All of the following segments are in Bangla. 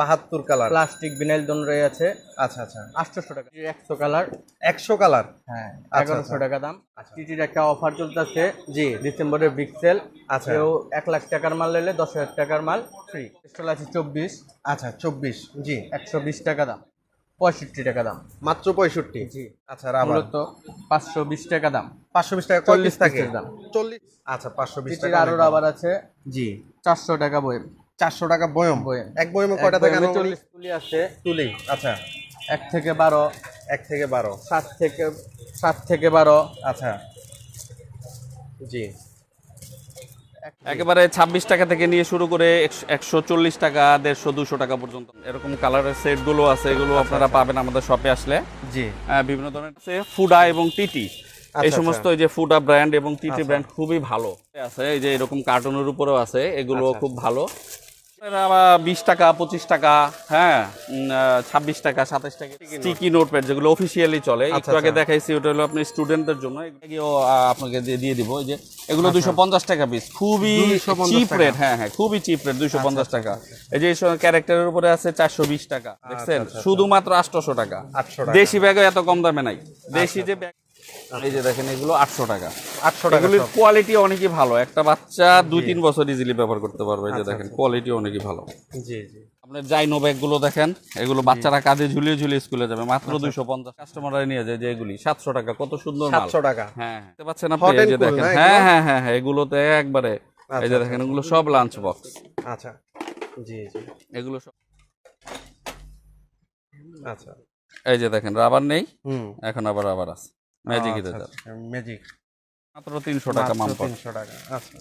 বাহাত্তর কালার। প্লাস্টিক বিনাইল দোন রয়ে আছে। আচ্ছা আচ্ছা। আটশোশো টাকা। একশো কালার। একশো কালার? হ্যাঁ আচ্ছা, এগারোশো আচ্ছা। টাকা দাম। টিটির একটা অফার চলতেছে। জি। ডিসেম্বরের বিগ সেল আচ্ছা। কেউ এক লাখ টাকার মাল নিলে দশ হাজার টাকার মাল ফ্রি স্টল আছে চব্বিশ। আচ্ছা চব্বিশ। জি একশো বিশ টাকা দাম। পঁয়ষট্টি টাকা দাম। মাত্র পঁয়ষট্টি? জি। আচ্ছা রাবার। মূলত পাঁচশো বিশ টাকা দাম। পাঁচশো বিশ টাকা চল্লিশ 40 থাকে? দাম। চল্লিশ? আচ্ছা পাঁচশো বিশ টাকা আরও রাবার আছে। জি। চারশো টাকা বই চারশো টাকা বয়ম। এক বয়মে কয়টা থাকে চল্লিশ তুলি আছে তুলি আচ্ছা। এক থেকে বারো। এক থেকে বারো। সাত থেকে সাত থেকে বারো। আচ্ছা। জি। একেবারে ছাব্বিশ টাকা থেকে নিয়ে শুরু করে একশো চল্লিশ টাকা দেড়শো দুশো টাকা পর্যন্ত। এরকম কালারের সেটগুলো আছে এগুলো আপনারা পাবেন আমাদের শপে আসলে। জি। বিভিন্ন ধরনের আছে ফুডা এবং টিটি। এই আচ্ছা, সমস্ত এই যে ফুডা ব্র্যান্ড এবং টিটি ব্র্যান্ড খুবই ভালো। আছে এই যে এরকম কার্টুনের উপরেও আছে এগুলো আচ্ছা, খুব ভালো। বিশ টাকা পঁচিশ টাকা হ্যাঁ ছাব্বিশ টাকা সাতাশ টাকা স্টিকি নোটপ্যাড যেগুলো অফিসিয়ালি চলে আচ্ছা, একটু আগে আচ্ছা। দেখাইছি ওটা হলো আপনি স্টুডেন্টদের জন্য। আপনাকে দিয়ে দিব যে এগুলো আচ্ছা। দুইশো পঞ্চাশ টাকা পিস খুবই চিপ রেট হ্যাঁ হ্যাঁ খুবই চিপ রেট দুইশো পঞ্চাশ টাকা। এই যে ক্যারেক্টারের উপরে আছে চারশো বিশ টাকা দেখছেন? শুধুমাত্র আটশোশো টাকা। 800 টাকা। দেশি ব্যাগও এত কম দামে নাই। দেশি যে ব্যাগ এই যে দেখেন এগুলো আটশো টাকা। আটশো টাকা কোয়ালিটি অনেকই ভালো। একটা বাচ্চা দুই তিন বছর ইজিলি ব্যবহার করতে পারবে। এই যে আচ্ছা, দেখেন কোয়ালিটি অনেকই ভালো। জি জি। আপনার জাইনো ব্যাগগুলো দেখেন এগুলো বাচ্চারা কাঁধে ঝুলিয়ে ঝুলিয়ে স্কুলে যাবে। মাত্র দুইশো পঞ্চাশ কাস্টমাররা নিয়ে যায় যে এগুলি। সাতশো টাকা কত সুন্দর সাতশো টাকা। হ্যাঁ হ্যাঁ। দেখতে পাচ্ছেন আপনি এই যে দেখেন। হ্যাঁ হ্যাঁ হ্যাঁ হ্যাঁ এগুলোতে একবারে। এই যে আচ্ছা, দেখেন এগুলো সব লাঞ্চ বক্স আচ্ছা। জি জি। এগুলো সব আচ্ছা। এই যে দেখেন রাবার নেই। এখন আবার রাবার আছে। ম্যাজিক আচ্ছা, আচ্ছা, ম্যাজিক মাত্র তিনশো টাকা। তিনশো টাকা আচ্ছা।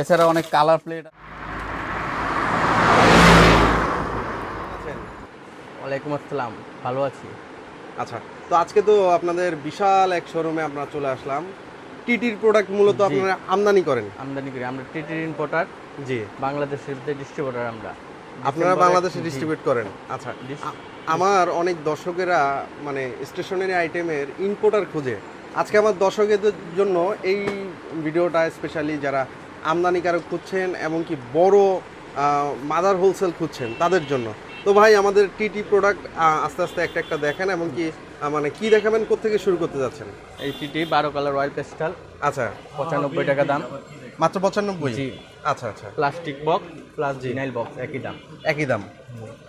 এছাড়া অনেক কালার প্লেট ওয়ালাইকুম আসসালাম ভালো আছি? আচ্ছা তো আজকে তো আপনাদের বিশাল এক শোরুমে আমরা চলে আসলাম। টিটির প্রোডাক্ট মূলত আপনারা আমদানি করেন। আমদানি করি আমরা টিটির ইম্পোর্টার জি। বাংলাদেশের ডিস্ট্রিবিউটার আমরা। আপনারা বাংলাদেশে ডিস্ট্রিবিউট করেন। আচ্ছা আমার অনেক দর্শকেরা মানে স্টেশনারি আইটেমের ইম্পোর্টার খুঁজে। আজকে আমার দর্শকদের জন্য এই ভিডিওটা স্পেশালি যারা আমদানিকারক খুঁজছেন এমনকি বড় মাদার হোলসেল খুঁজছেন তাদের জন্য। তো ভাই আমাদের টিটি প্রোডাক্ট আস্তে আস্তে একটা একটা দেখেন এমনকি আহ, মানে কি দেখাবেন কোথেকে শুরু করতে যাচ্ছেন? এই টিটি বারো কালার অয়েল পেস্টাল আচ্ছা। পঁচানব্বই টাকা দাম। মাত্র পঁচানব্বই? জি। আচ্ছা আচ্ছা। প্লাস্টিক বক্স প্লাস জিনাইল বক্স একই দাম। একই দাম।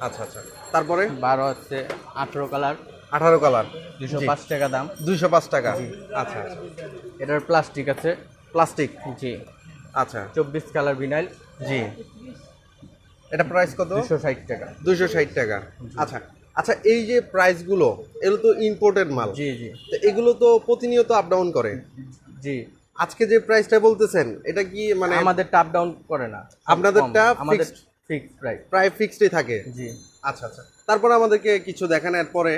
আচ্ছা আচ্ছা। তারপরে? বারো হচ্ছে আঠেরো কালার। আঠারো কালার। দুশো পাঁচ টাকা দাম। দুইশো পাঁচ টাকা। আচ্ছা আচ্ছা। এটার প্লাস্টিক আছে। প্লাস্টিক? জি। আচ্ছা। চব্বিশ কালার ভিনাইল। জি। এটা প্রাইস কত? দুশো ষাট টাকা। দুইশো ষাট টাকা। আচ্ছা আচ্ছা এই যে প্রাইসগুলো এগুলো তো ইম্পোর্টেড মাল। জি জি। তো এগুলো তো প্রতিনিয়ত আপ ডাউন করে। জি। আজকে যে প্রাইসটা বলতেছেন এটা কি মানে আমাদের টাপ ডাউন করে না। আপনাদেরটা কম, আমাদের fixed? ফিক্স প্রাইস প্রায় ফিক্সডই থাকে? জি। আচ্ছা আচ্ছা। তারপরে আমাদেরকে কিছু দেখান এরপরে?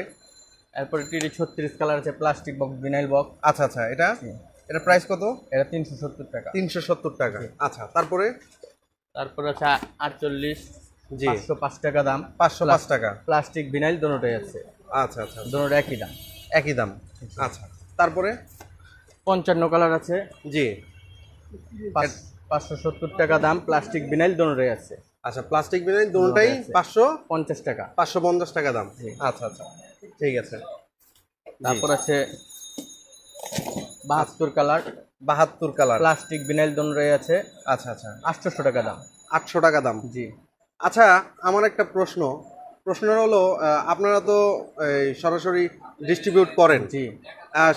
এরপরে টিটি ছত্রিশ কালার আছে প্লাস্টিক বক্স ভিনাইল বক্স আচ্ছা আচ্ছা এটা? এটা প্রাইস কত? এটা তিনশো সত্তর টাকা। তিনশো সত্তর টাকা। আচ্ছা তারপরে? তারপরে আছে আটচল্লিশ জি। পাঁচশো পাঁচ টাকা দাম। পাঁচশো পাঁচ টাকা। প্লাস্টিক ভিনাইল দোনোটাই আছে। আচ্ছা আচ্ছা দোনোটা একই দাম। একই দাম। আচ্ছা তারপরে? পঞ্চান্ন কালার আছে। জি। পাঁচশো সত্তর টাকা দাম প্লাস্টিক ভিনাইল দোনোটাই আছে। আচ্ছা প্লাস্টিক বিনাইল দুটোটাই আছে। পাঁচশো পঞ্চাশ টাকা। পাঁচশো পঞ্চাশ টাকা দাম। আচ্ছা আচ্ছা। ঠিক আছে। তারপর আছে বাহাত্তর কালার। বাহাত্তর কালার। প্লাস্টিক ভিনাইল দোনোটাই আছে। আচ্ছা আচ্ছা। আটশোশো টাকা দাম। আটশো টাকা দাম। জি। আচ্ছা আমার একটা প্রশ্ন। প্রশ্নটা হলো আপনারা তো সরাসরি ডিস্ট্রিবিউট করেন। জি।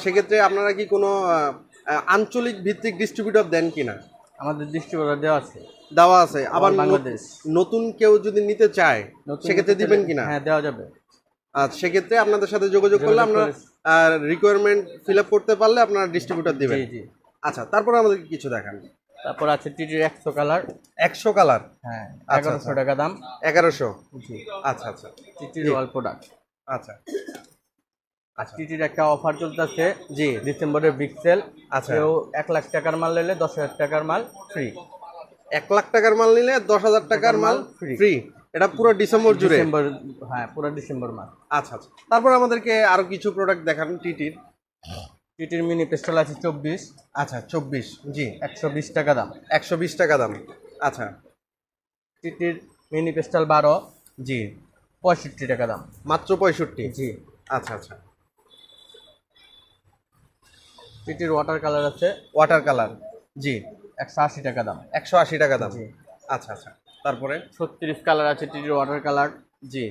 সেক্ষেত্রে আপনারা কি কোনো আঞ্চলিক ভিত্তিক ডিস্ট্রিবিউটর দেন কিনা? আমাদের ডিস্ট্রিবিউটার দেওয়া আছে। দেওয়া আছে। আবার বাংলাদেশ। নতুন কেউ যদি নিতে চায় সেক্ষেত্রে দিবেন কিনা? হ্যাঁ দেওয়া যাবে। আর সেক্ষেত্রে আপনাদের সাথে যোগাযোগ করলে আমরা রিকোয়ারমেন্ট ফিল আপ করতে পারলে আপনারা ডিস্ট্রিবিউটর দিবেন। আচ্ছা তারপরে আমাদেরকে কিছু দেখান। তারপর আছে টিটির একশো কালার। একশো কালার? হ্যাঁ আচ্ছা, এগারোশো টাকা দাম। এগারোশো? আচ্ছা আচ্ছা। টিটির অল প্রোডাক্ট আচ্ছা। আর টিটির একটা অফার চলতেছে জি। ডিসেম্বরের বিগ সেল আচ্ছা। কেউ এক লাখ টাকার মাল নিলে দশ হাজার টাকার মাল ফ্রি এক লাখ টাকার মাল নিলে দশ হাজার টাকার মাল free। ফ্রি এটা পুরো ডিসেম্বর জুড়ে? ডিসেম্বর হ্যাঁ পুরো ডিসেম্বর মাস। আচ্ছা আচ্ছা। তারপর আমাদেরকে আরও কিছু প্রোডাক্ট দেখান টিটির। টিটির মিনি পিস্টল আছে চব্বিশ। আচ্ছা চব্বিশ জি। একশো বিশ টাকা দাম। একশো বিশ টাকা দাম। আচ্ছা। টিটির মিনি পিস্টল বারো। জি। পঁয়ষট্টি টাকা দাম। মাত্র পঁয়ষট্টি? জি। আচ্ছা আচ্ছা। টিটির ওয়াটার কালার আছে। ওয়াটার কালার জি। একশো আশি টাকা দাম। একশো আশি টাকা দাম। জি। আচ্ছা আচ্ছা। তারপরে? ছত্রিশ কালার আছে টিটির ওয়াটার কালার জি।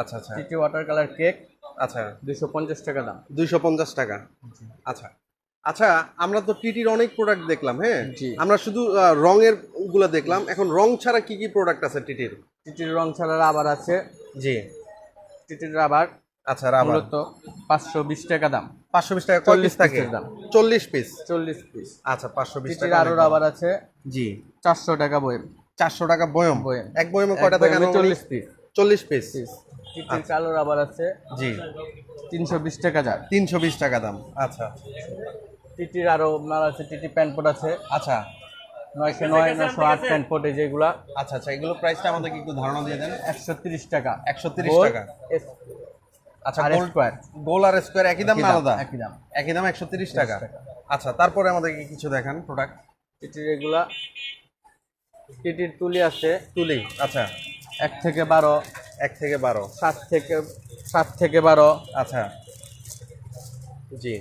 আচ্ছা আচ্ছা। টিটি ওয়াটার কালার কেক আচ্ছা। দুশো পঞ্চাশ টাকা দাম। দুইশো পঞ্চাশ টাকা। আচ্ছা। আচ্ছা আমরা তো টিটির অনেক প্রোডাক্ট দেখলাম হ্যাঁ। আমরা শুধু রঙেরগুলো দেখলাম। এখন রং ছাড়া কি কি প্রোডাক্ট আছে টিটির? টিটির রং ছাড়া রাবার আছে। জি। টিটির রাবার আচ্ছা রাবার। মূলত পাঁচশো বিশ টাকা দাম। পাঁচশো বিশ টাকা পিস 40 থাকে? দাম। চল্লিশ পিস চল্লিশ পিস আচ্ছা পাঁচশো বিশ টাকা আরও রাবার আছে। জি। চারশো টাকা বই চারশো টাকা বয়ম? বয়ম। এক বয়মে কয়টা থাকে? চল্লিশ পিস চল্লিশ পিস পিস টিটির কালো রাবার আছে। জি। তিনশো বিশ টাকা যার তিনশো বিশ টাকা দাম। আচ্ছা। টিটির আরও মাল আছে টিটি প্যান্টপোট আছে। আচ্ছা। নয়শো নয় নয়শো আট প্যান্টপোট এই যেগুলা। আচ্ছা আচ্ছা এগুলো প্রাইসটা আমাদেরকে একটু ধারণা দিয়ে দেন? একশো তিরিশ টাকা 130 টাকা। আচ্ছা গোল স্কোয়ার। গোল আর স্কোয়ার একই দাম না আলাদা? একই দাম। একই দাম একশো তিরিশ টাকা। আচ্ছা তারপরে আমাদেরকে কিছু দেখান প্রোডাক্ট টিটির এগুলা। টিটির তুলি আছে। তুলি আচ্ছা। এক থেকে বারো। এক থেকে বারো? সাত থেকে সাত থেকে বারো। আচ্ছা। জি।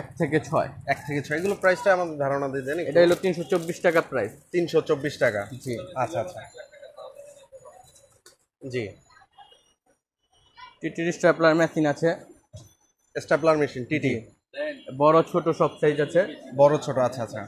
এক থেকে ছয়। এক থেকে ছয়। এগুলো প্রাইসটা আমাদের ধারণা দিয়ে দেন এটা হলো তিনশো চব্বিশ টাকা প্রাইস তিনশো চব্বিশ টাকা? জি। আচ্ছা আচ্ছা। জি। টিটির স্ট্যাপলার মেশিন আছে। স্টেপলার মেশিন টিটি বড় ছোট সব সাইজ আছে। বড় ছোট আচ্ছা আচ্ছা।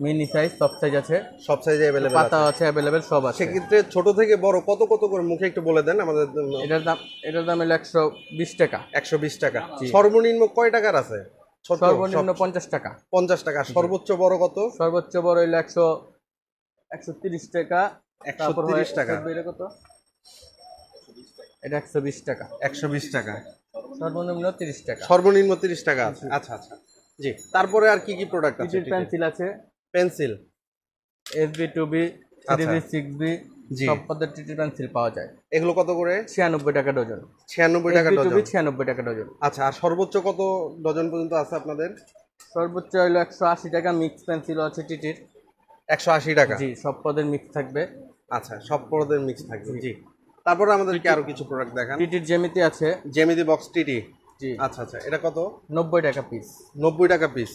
মিনি সাইজ সব সাইজ আছে। সব সাইজে অ্যাভেলেবেল পাতা আছে অ্যাভেলেবেল সব আছে। সেক্ষেত্রে ছোট থেকে বড় কত কত করে? মুখে একটু বলে দেন আমাদের এটার দাম এটার দাম হলো একশো বিশ টাকা। একশো বিশ টাকা। সর্বনিম্ন কয় টাকার আছে? সর্বনিম্ন পঞ্চাশ টাকা। পঞ্চাশ টাকা। সর্বোচ্চ বড় কত? সর্বোচ্চ বড় একশো একশো তিরিশ টাকা। 130 তারপর হয় টাকা। এটা কত? এটা একশো বিশ টাকা। একশো বিশ টাকা। সর্বনিম্ন তিরিশ টাকা। সর্বনিম্ন তিরিশ টাকা আছে। আচ্ছা আচ্ছা। জি। তারপরে আর কি কি প্রোডাক্ট আছে পেন্সিল আছে। Pencil S B two B three B six B জি। সব পদের টিটির পেন্সিল পাওয়া যায়। এগুলো কত করে? ছিয়ানব্বই টাকা ডজন। ছিয়ানব্বই টাকা ডজন। ছিয়ানব্বই টাকা ডজন। আচ্ছা আর সর্বোচ্চ কত ডজন পর্যন্ত আছে আপনাদের? সর্বোচ্চ হইল একশো আশি টাকা মিক্স পেন্সিলও আছে টিটির। একশো আশি টাকা? জি সব পদের মিক্স থাকবে। আচ্ছা সব পদের মিক্স থাকবে। জি। তারপরে আমাদেরকে আরও কিছু প্রোডাক্ট দেখান? টিটির জ্যামিতি আছে। জেমিদি বক্স টিটি? জি। আচ্ছা আচ্ছা এটা কত? নব্বই টাকা পিস নব্বই টাকা পিস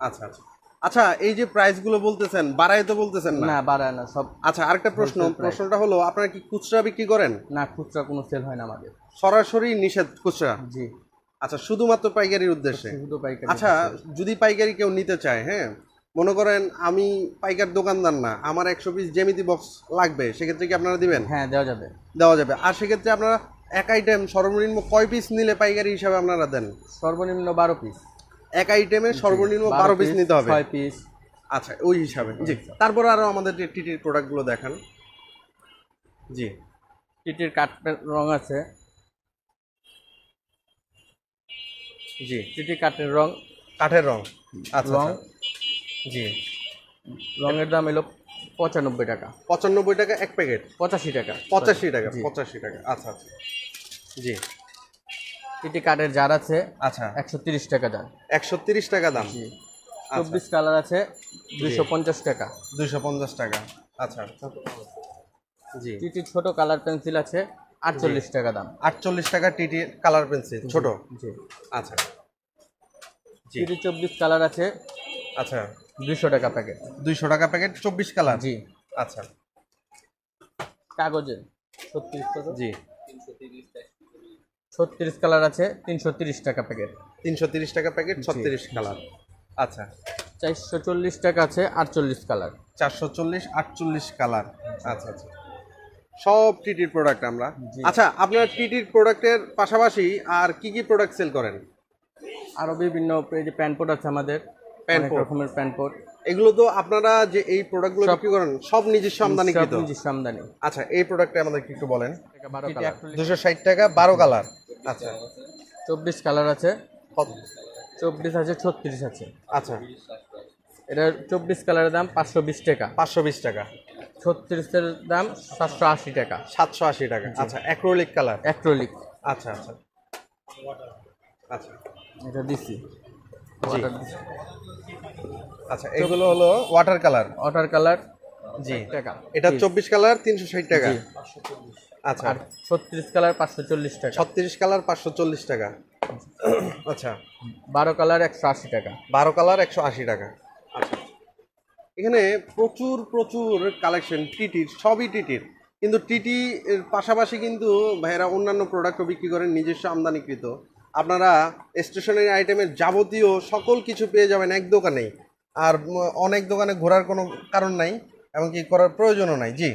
আচ্ছা আচ্ছা। আচ্ছা এই যে প্রাইসগুলো বলতেছেন বাড়ায় তো বলতেছেন না। না বাড়ায় না সব আচ্ছা আরেকটা প্রশ্ন প্রশ্নটা হলো আপনারা কি খুচরা বিক্রি করেন? না খুচরা কোনো সেল হয় না আমাদের। সরাসরি নিষেধ খুচরা? জি। আচ্ছা শুধুমাত্র পাইকারির উদ্দেশ্যে? শুধু পাইকারি আচ্ছা যদি পাইকারি কেউ নিতে চায় হ্যাঁ মনে করেন আমি পাইকার দোকানদার না আমার একশো পিস জেমিতি বক্স লাগবে সেক্ষেত্রে কি আপনারা দিবেন? হ্যাঁ দেওয়া যাবে। দেওয়া যাবে। আর সেক্ষেত্রে আপনারা এক আইটেম সর্বনিম্ন কয় পিস নিলে পাইকারি হিসাবে আপনারা দেন? সর্বনিম্ন বারো পিস এক আইটেমে সর্বনিম্ন বারো পিস নিতে হবে। ছয় পিস আচ্ছা ওই হিসাবে। জি। তারপরে আরও আমাদের টিটির প্রোডাক্টগুলো দেখান। জি। টিটির কাঠ রং আছে। জি টিটি কাঠের রং। কাঠের রং। আচ্ছা রং। আচ্ছা। জি। রঙের দাম এলো পঁচানব্বই টাকা। পঁচানব্বই টাকা এক প্যাকেট? পঁচাশি টাকা। পঁচাশি টাকা পঁচাশি টাকা। আচ্ছা আচ্ছা। জি। টিটি কাঠের জার আছে। আচ্ছা। একশো তিরিশ টাকা জার একশো তিরিশ টাকা দাম? জি। চব্বিশ কালার আছে দুইশো পঞ্চাশ টাকা। দুইশো পঞ্চাশ টাকা। আচ্ছা। জি। টিটি ছোট কালার পেন্সিল আছে আটচল্লিশ টাকা দাম। আটচল্লিশ টাকা টিটি কালার পেন্সিল ছোট? জি। আচ্ছা। জি। টিটি চব্বিশ কালার আছে আচ্ছা। দুইশো টাকা প্যাকেট দুইশো টাকা প্যাকেট চব্বিশ কালার জি। আচ্ছা। কাগজের ছত্রিশ জি। ছত্রিশ কালার আছে তিনশো তিরিশ টাকা প্যাকেট তিনশো তিরিশ টাকা প্যাকেট ছত্রিশ কালার। আচ্ছা। চারশো চল্লিশ টাকা আছে আটচল্লিশ কালার। চারশো চল্লিশ আটচল্লিশ কালার। আচ্ছা আচ্ছা। সব টিটির প্রোডাক্ট আমরা। আচ্ছা আপনার টিটির প্রোডাক্টের পাশাপাশি আর কি কি প্রোডাক্ট সেল করেন? আরও বিভিন্ন এই যে প্যান্টপোর্ট আছে আমাদের port। রকমের প্যান্টপোর্ট এগুলো তো আপনারা যে এই প্রোডাক্টগুলো বিক্রি করেন সব নিজস্ব আমদানি সব নিজস্ব আমদানি। আচ্ছা এই প্রোডাক্টটা আমাদেরকে একটু বলেন। দুশো ষাট টাকা বারো কালার। আচ্ছা। চব্বিশ কালার আছে। চব্বিশ আছে ছত্রিশ আছে। আচ্ছা। এটা চব্বিশ কালারের দাম পাঁচশো বিশ টাকা। পাঁচশো বিশ টাকা। ছত্রিশের দাম সাতশো আশি টাকা। সাতশো আশি টাকা। আচ্ছা অ্যাক্রোলিক কালার অ্যাক্রোলিক আচ্ছা আচ্ছা। আচ্ছা। এটা দিছি। আচ্ছা এগুলো হলো ওয়াটার কালার ওয়াটার কালার জি। টাকা। এটা চব্বিশ কালার তিনশো ষাট টাকা। আচ্ছা। আর ছত্রিশ কালার পাঁচশো চল্লিশ টাকা। ছত্রিশ কালার পাঁচশো চল্লিশ টাকা। আচ্ছা। বারো কালার একশো আশি টাকা। বারো কালার একশো আশি টাকা। আচ্ছা। এখানে প্রচুর প্রচুর কালেকশন টিটির সবই টিটির। কিন্তু টিটি এর পাশাপাশি কিন্তু ভাইয়েরা অন্যান্য প্রোডাক্টও বিক্রি করেন নিজস্ব আমদানিকৃত। আপনারা স্টেশনারি আইটেমের যাবতীয় সকল কিছু পেয়ে যাবেন এক দোকানেই। আর অনেক দোকানে ঘোরার কোনো কারণ নাই এমনকি করার প্রয়োজনও নাই। জি।